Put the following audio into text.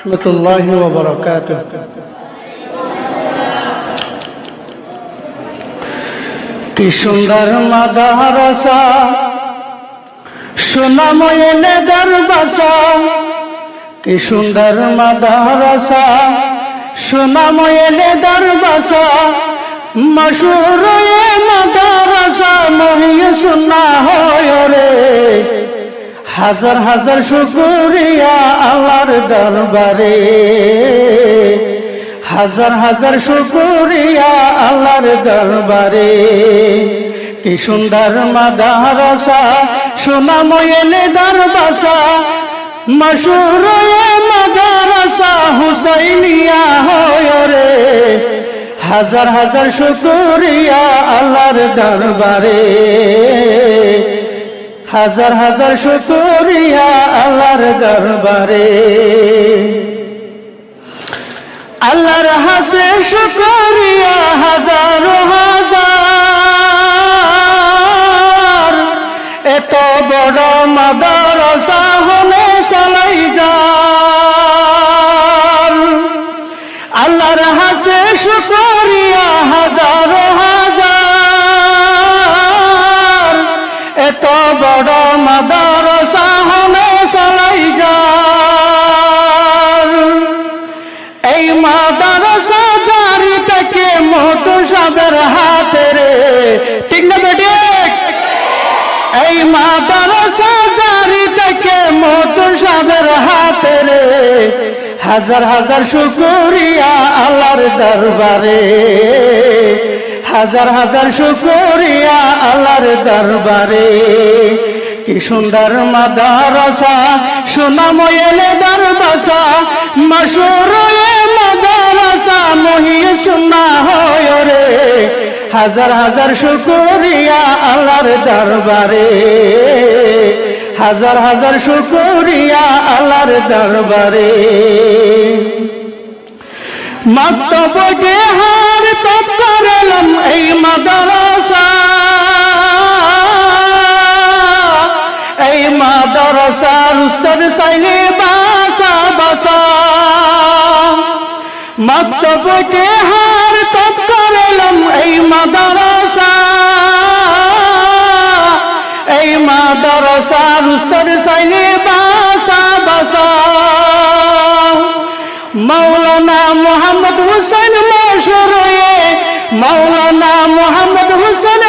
ورحمة الله وبركاته কি সুন্দর মাদারসা সোনাময়েলে দরবাসা কি সুন্দর মাদারসা সোনাময়েলে দরবাসা মশুর মাদারসা মহিয় সুন্না হয় রে হাজার হাজার শুকুরিয়া আল্লাহর দরবারে। হাজার হাজার শুকুরিয়া আল্লাহর দরবারে। কি সুন্দর মাদারসা সোনাময়েলে দরবাসা মশুর মাদারসা, হুসাইনিয়া হয় রে। হাজার হাজার শুকুরিয়া আল্লাহর দরবারে। হাজার হাজার শুকুরিয়া আল্লাহর দরবারে। আল্লাহর হাসে শুকুরিয়া হাজার হাজার এত বড় মাদারসা হলে চালাই এই মাদারসা জারি থেকে মোটু সাবের হাতে রে। ঠিক না এই মাদারসা জারি থেকে মোটু সাবের হাতে রে। হাজার হাজার শুকুরিয়া আল্লাহর দরবারে। হাজার হাজার শুকুরিয়া আল্লাহর দরবারে, কি সুন্দর মাদারসা। সোনাময়েলে দরবাসা, মশুর মাদারসা মহিয়ে সুন্না হয় রে হাজার হাজার শুকুরিয়া আল্লাহর দরবারে। হাজার হাজার শুকুরিয়া আল্লাহর দরবারে। মক্তবকে হার তপ করলাম এই মাদারসার উস্তাদ সাইলে বাসা বাসা। মক্তবকে হার তপ করলাম এই মাদারসা। এই মাদারসার উস্তাদ সাইলে বাসা বাসা। মৌলানা মোহাম্মদ হুসেন মশুর মৌলানা মোহাম্মদ হুসেন